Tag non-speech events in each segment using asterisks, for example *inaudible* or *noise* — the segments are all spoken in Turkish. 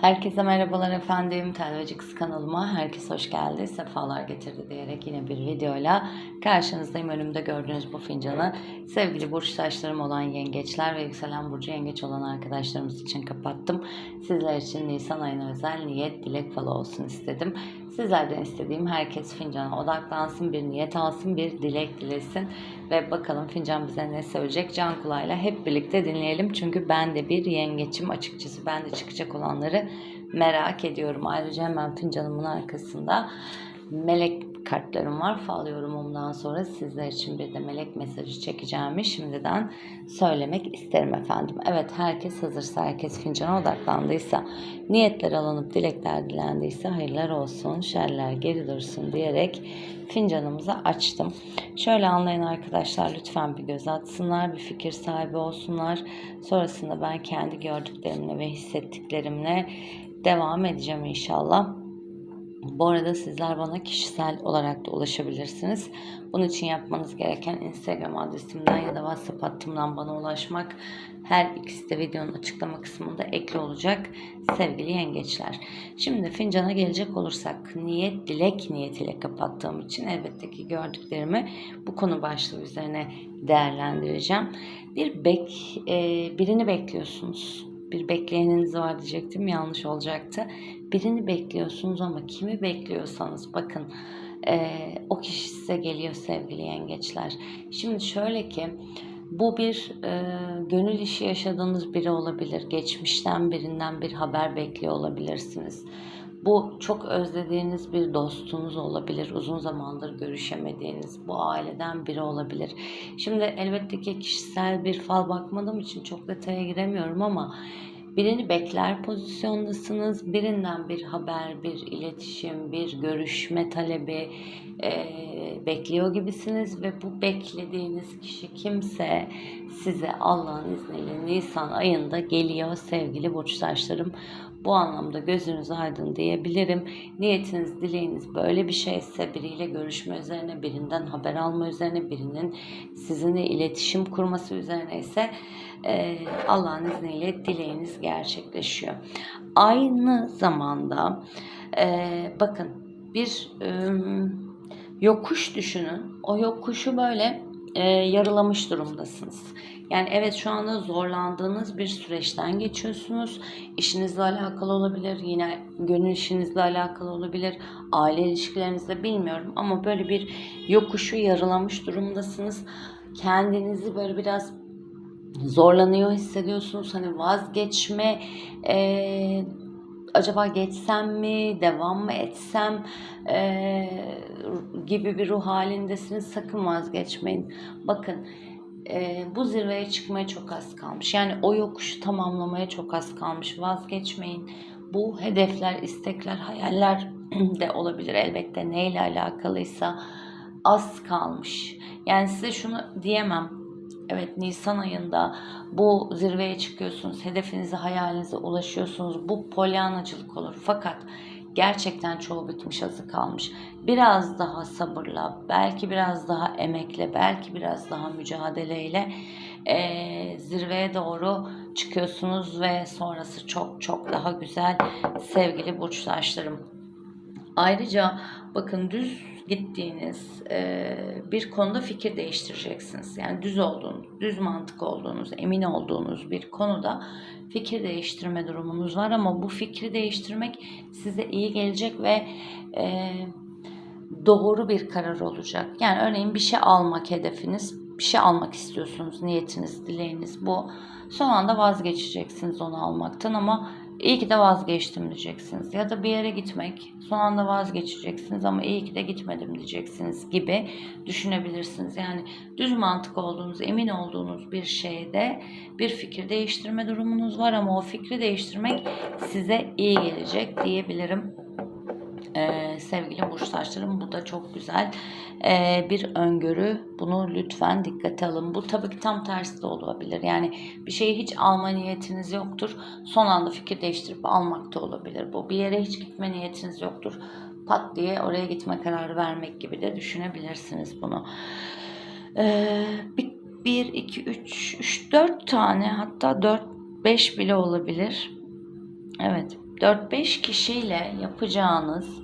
Herkese merhabalar efendim. Telveci Kız kanalıma herkes hoş geldi. Sefalar getirdi diyerek yine bir videoyla karşınızdayım. Önümde gördüğünüz bu fincanı sevgili burçtaşlarım olan yengeçler ve yükselen burcu yengeç olan arkadaşlarımız için kapattım. Sizler için Nisan ayına özel niyet, dilek falı olsun istedim. Sizlerden istediğim herkes fincana odaklansın, bir niyet alsın, bir dilek dilesin ve bakalım fincan bize ne söyleyecek. Can kulağıyla hep birlikte dinleyelim. Çünkü ben de bir yengeçim açıkçası. Ben de çıkacak olanları merak ediyorum. Ayrıca hemen fincanımın arkasında melek kartlarım var. Fal yorumumdan sonra sizler için bir de melek mesajı çekeceğimi şimdiden söylemek isterim efendim. Evet herkes hazırsa, herkes fincana odaklandıysa, niyetler alınıp dilekler dilendiyse hayırlar olsun, şerler geri dursun diyerek fincanımızı açtım. Şöyle anlayın arkadaşlar lütfen bir göz atsınlar, bir fikir sahibi olsunlar. Sonrasında ben kendi gördüklerimle ve hissettiklerimle devam edeceğim inşallah. Bu arada sizler bana kişisel olarak da ulaşabilirsiniz. Bunun için yapmanız gereken Instagram adresimden ya da WhatsApp hattımdan bana ulaşmak. Her ikisi de videonun açıklama kısmında ekli olacak sevgili yengeçler. Şimdi fincana gelecek olursak niyet dilek niyetiyle kapattığım için elbette ki gördüklerimi bu konu başlığı üzerine değerlendireceğim. Bir bek e, birini bekliyorsunuz bir bekleyeniniz var diyecektim yanlış olacaktı. Birini bekliyorsunuz ama kimi bekliyorsanız bakın e, o kişi size geliyor sevgili yengeçler. Şimdi şöyle ki bu bir e, gönül işi yaşadığınız biri olabilir. Geçmişten birinden bir haber bekliyor olabilirsiniz. Bu çok özlediğiniz bir dostunuz olabilir. Uzun zamandır görüşemediğiniz bu aileden biri olabilir. Şimdi elbette ki kişisel bir fal bakmadığım için çok detaya giremiyorum ama birini bekler pozisyondasınız. Birinden bir haber, bir iletişim, bir görüşme talebi e, bekliyor gibisiniz ve bu beklediğiniz kişi kimse size Allah'ın izniyle Nisan ayında geliyor sevgili burçtaşlarım. Bu anlamda gözünüz aydın diyebilirim. Niyetiniz, dileğiniz böyle bir şeyse biriyle görüşme üzerine, birinden haber alma üzerine, birinin sizinle iletişim kurması üzerine ise e, Allah'ın izniyle dileğiniz gerçekleşiyor. Aynı zamanda e, bakın bir e, yokuş düşünün. O yokuşu böyle e, yarılamış durumdasınız. Yani evet şu anda zorlandığınız bir süreçten geçiyorsunuz. İşinizle alakalı olabilir, yine gönül işinizle alakalı olabilir, aile ilişkilerinizle bilmiyorum ama böyle bir yokuşu yarılamış durumdasınız. Kendinizi böyle biraz zorlanıyor hissediyorsunuz. Hani vazgeçme e, acaba geçsem mi, devam mı etsem e, gibi bir ruh halindesiniz. Sakın vazgeçmeyin. Bakın e, bu zirveye çıkmaya çok az kalmış. Yani o yokuşu tamamlamaya çok az kalmış. Vazgeçmeyin. Bu hedefler, istekler, hayaller *clears throat* de olabilir elbette neyle alakalıysa az kalmış. Yani size şunu diyemem. Evet Nisan ayında bu zirveye çıkıyorsunuz, hedefinize, hayalinize ulaşıyorsunuz. Bu polyanacılık olur. Fakat gerçekten çoğu bitmiş azı kalmış. Biraz daha sabırla, belki biraz daha emekle, belki biraz daha mücadeleyle e, zirveye doğru çıkıyorsunuz ve sonrası çok çok daha güzel sevgili burçtaşlarım. Ayrıca bakın düz gittiğiniz e, bir konuda fikir değiştireceksiniz. Yani düz olduğunuz, düz mantık olduğunuz, emin olduğunuz bir konuda fikir değiştirme durumunuz var ama bu fikri değiştirmek size iyi gelecek ve e, doğru bir karar olacak. Yani örneğin bir şey almak hedefiniz, bir şey almak istiyorsunuz, niyetiniz, dileğiniz bu. Son anda vazgeçeceksiniz onu almaktan ama iyi ki de vazgeçtim diyeceksiniz. Ya da bir yere gitmek, son anda vazgeçeceksiniz ama iyi ki de gitmedim diyeceksiniz gibi düşünebilirsiniz. Yani düz mantık olduğunuz, emin olduğunuz bir şeyde bir fikir değiştirme durumunuz var ama o fikri değiştirmek size iyi gelecek diyebilirim. Ee, sevgili burçtaşlarım bu da çok güzel ee, bir öngörü. Bunu lütfen dikkate alın. Bu tabii ki tam tersi de olabilir. Yani bir şeyi hiç alma niyetiniz yoktur. Son anda fikir değiştirip almak da olabilir. Bu bir yere hiç gitme niyetiniz yoktur. Pat diye oraya gitme kararı vermek gibi de düşünebilirsiniz bunu. Ee, bir, bir, iki, üç, üç, dört tane hatta dört, beş bile olabilir. Evet 4-5 kişiyle yapacağınız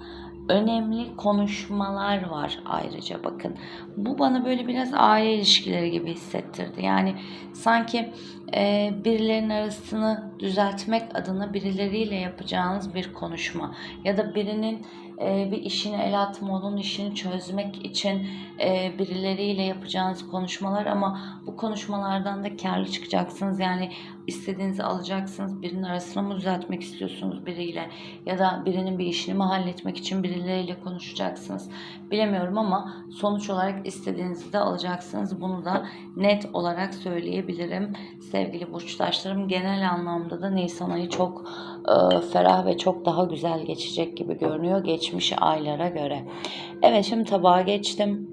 önemli konuşmalar var ayrıca bakın. Bu bana böyle biraz aile ilişkileri gibi hissettirdi. Yani sanki e, birilerinin arasını düzeltmek adına birileriyle yapacağınız bir konuşma ya da birinin e, bir işini el atma, onun işini çözmek için e, birileriyle yapacağınız konuşmalar ama bu konuşmalardan da karlı çıkacaksınız. Yani istediğinizi alacaksınız. Birinin arasını mı düzeltmek istiyorsunuz biriyle ya da birinin bir işini mi halletmek için birileriyle konuşacaksınız. Bilemiyorum ama sonuç olarak istediğinizi de alacaksınız. Bunu da net olarak söyleyebilirim. Sevgili burçtaşlarım genel anlamda da Nisan ayı çok e, ferah ve çok daha güzel geçecek gibi görünüyor geçmiş aylara göre. Evet şimdi tabağa geçtim.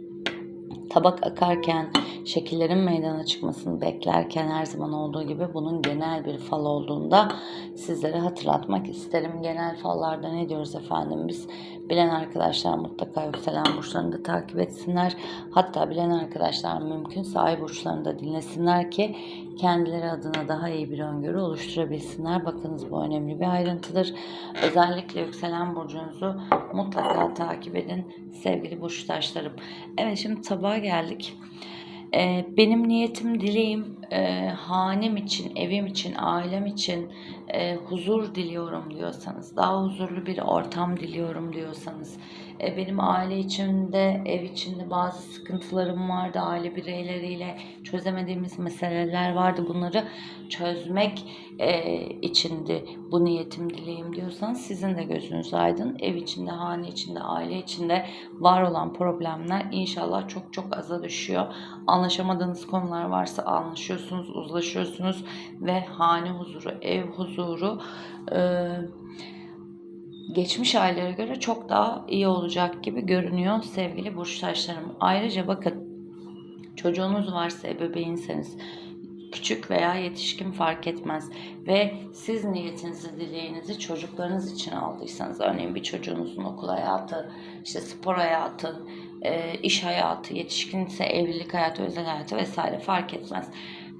Tabak akarken, şekillerin meydana çıkmasını beklerken her zaman olduğu gibi bunun genel bir fal olduğunda sizlere hatırlatmak isterim. Genel fallarda ne diyoruz efendim biz? Bilen arkadaşlar mutlaka yükselen burçlarını da takip etsinler. Hatta bilen arkadaşlar mümkünse ay burçlarını da dinlesinler ki kendileri adına daha iyi bir öngörü oluşturabilsinler. Bakınız bu önemli bir ayrıntıdır. Özellikle yükselen burcunuzu mutlaka takip edin sevgili burçtaşlarım. Evet şimdi tabağa geldik. Ee, benim niyetim, dileğim e, hanem için, evim için, ailem için e, huzur diliyorum diyorsanız, daha huzurlu bir ortam diliyorum diyorsanız, e, benim aile içinde, ev içinde bazı sıkıntılarım vardı, aile bireyleriyle çözemediğimiz meseleler vardı. Bunları çözmek e, içindi bu niyetim, dileğim diyorsanız sizin de gözünüz aydın. Ev içinde, hane içinde, aile içinde var olan problemler inşallah çok çok aza düşüyor. Anlaşamadığınız konular varsa anlaşıyorsunuz, uzlaşıyorsunuz ve hane huzuru, ev huzuru e, geçmiş aylara göre çok daha iyi olacak gibi görünüyor sevgili burçtaşlarım. Ayrıca bakın çocuğunuz varsa ebeveynseniz küçük veya yetişkin fark etmez ve siz niyetinizi, dileğinizi çocuklarınız için aldıysanız örneğin bir çocuğunuzun okul hayatı, işte spor hayatı, e, iş hayatı, yetişkinse evlilik hayatı, özel hayatı vesaire fark etmez.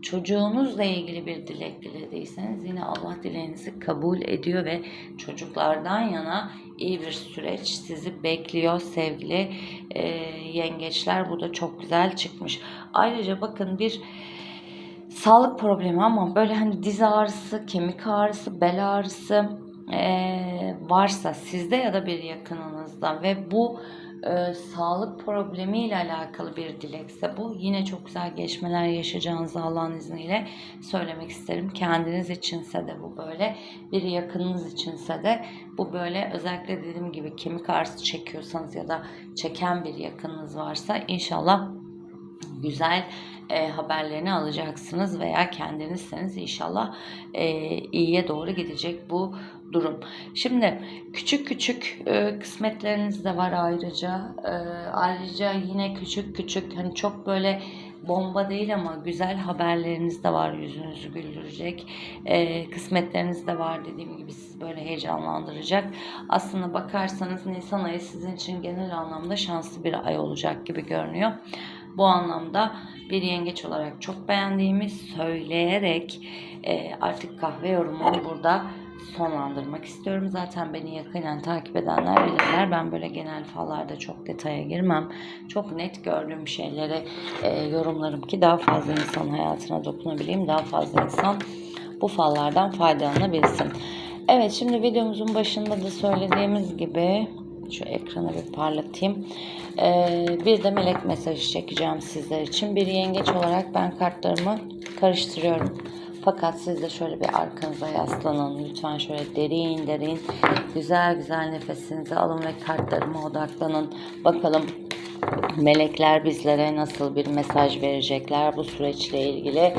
Çocuğunuzla ilgili bir dilek dilediyseniz yine Allah dileğinizi kabul ediyor ve çocuklardan yana iyi bir süreç sizi bekliyor sevgili e, yengeçler. Bu da çok güzel çıkmış. Ayrıca bakın bir sağlık problemi ama böyle hani diz ağrısı, kemik ağrısı, bel ağrısı e, varsa sizde ya da bir yakınınızda ve bu e, sağlık problemiyle alakalı bir dilekse bu yine çok güzel gelişmeler yaşayacağınızı Allah'ın izniyle söylemek isterim. Kendiniz içinse de bu böyle bir yakınınız içinse de bu böyle özellikle dediğim gibi kemik ağrısı çekiyorsanız ya da çeken bir yakınınız varsa inşallah güzel e, haberlerini alacaksınız veya kendinizseniz inşallah e, iyiye doğru gidecek bu durum. Şimdi küçük küçük e, kısmetleriniz de var ayrıca. E, ayrıca yine küçük küçük hani çok böyle bomba değil ama güzel haberleriniz de var yüzünüzü güldürecek. E, kısmetleriniz de var dediğim gibi sizi böyle heyecanlandıracak. Aslında bakarsanız Nisan ayı sizin için genel anlamda şanslı bir ay olacak gibi görünüyor. Bu anlamda bir yengeç olarak çok beğendiğimi söyleyerek e, artık kahve yorumumu burada sonlandırmak istiyorum. Zaten beni yakından takip edenler bilirler. Ben böyle genel fallarda çok detaya girmem. Çok net gördüğüm şeyleri e, yorumlarım ki daha fazla insan hayatına dokunabileyim. Daha fazla insan bu fallardan faydalanabilsin. Evet şimdi videomuzun başında da söylediğimiz gibi şu ekranı bir parlatayım. Ee, bir de melek mesajı çekeceğim sizler için. Bir yengeç olarak ben kartlarımı karıştırıyorum. Fakat siz de şöyle bir arkanıza yaslanın. Lütfen şöyle derin derin güzel güzel nefesinizi alın ve kartlarıma odaklanın. Bakalım melekler bizlere nasıl bir mesaj verecekler bu süreçle ilgili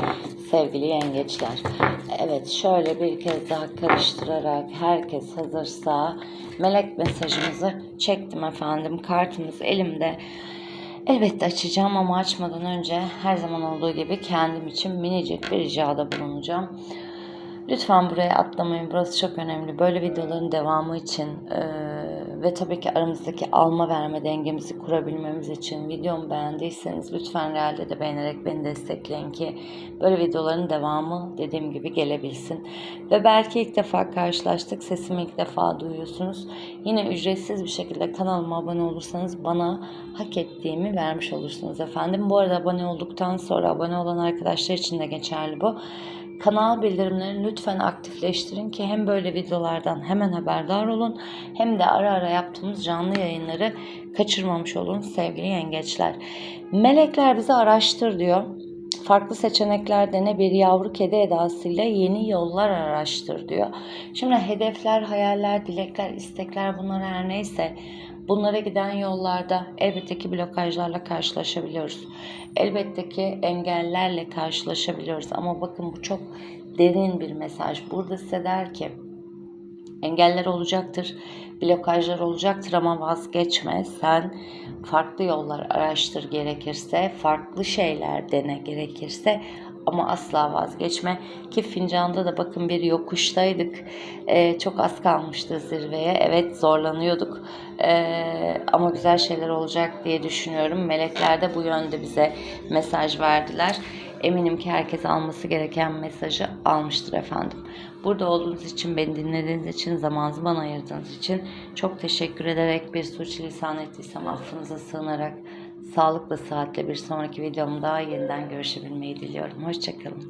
sevgili yengeçler. Evet şöyle bir kez daha karıştırarak herkes hazırsa melek mesajımızı çektim efendim. Kartımız elimde. Elbette açacağım ama açmadan önce her zaman olduğu gibi kendim için minicik bir ricada bulunacağım. Lütfen buraya atlamayın. Burası çok önemli. Böyle videoların devamı için e, ve tabii ki aramızdaki alma verme dengemizi kurabilmemiz için videomu beğendiyseniz lütfen realde de beğenerek beni destekleyin ki böyle videoların devamı dediğim gibi gelebilsin. Ve belki ilk defa karşılaştık, sesimi ilk defa duyuyorsunuz. Yine ücretsiz bir şekilde kanalıma abone olursanız bana hak ettiğimi vermiş olursunuz efendim. Bu arada abone olduktan sonra abone olan arkadaşlar için de geçerli bu. Kanal bildirimlerini lütfen aktifleştirin ki hem böyle videolardan hemen haberdar olun hem de ara ara yaptığımız canlı yayınları kaçırmamış olun sevgili yengeçler. Melekler bizi araştır diyor. Farklı seçenekler dene bir yavru kedi edasıyla yeni yollar araştır diyor. Şimdi hedefler, hayaller, dilekler, istekler bunlar her neyse bunlara giden yollarda elbette ki blokajlarla karşılaşabiliyoruz. Elbette ki engellerle karşılaşabiliyoruz ama bakın bu çok derin bir mesaj. Burada size der ki engeller olacaktır, blokajlar olacaktır ama vazgeçme. Sen farklı yollar araştır gerekirse, farklı şeyler dene gerekirse ama asla vazgeçme. Ki fincanda da bakın bir yokuştaydık. Ee, çok az kalmıştı zirveye. Evet zorlanıyorduk. Ee, ama güzel şeyler olacak diye düşünüyorum. Melekler de bu yönde bize mesaj verdiler. Eminim ki herkes alması gereken mesajı almıştır efendim. Burada olduğunuz için, beni dinlediğiniz için, zamanınızı bana ayırdığınız için çok teşekkür ederek bir suçlisan ettiysem affınıza sığınarak sağlıklı saatle bir sonraki videomda yeniden görüşebilmeyi diliyorum. Hoşçakalın.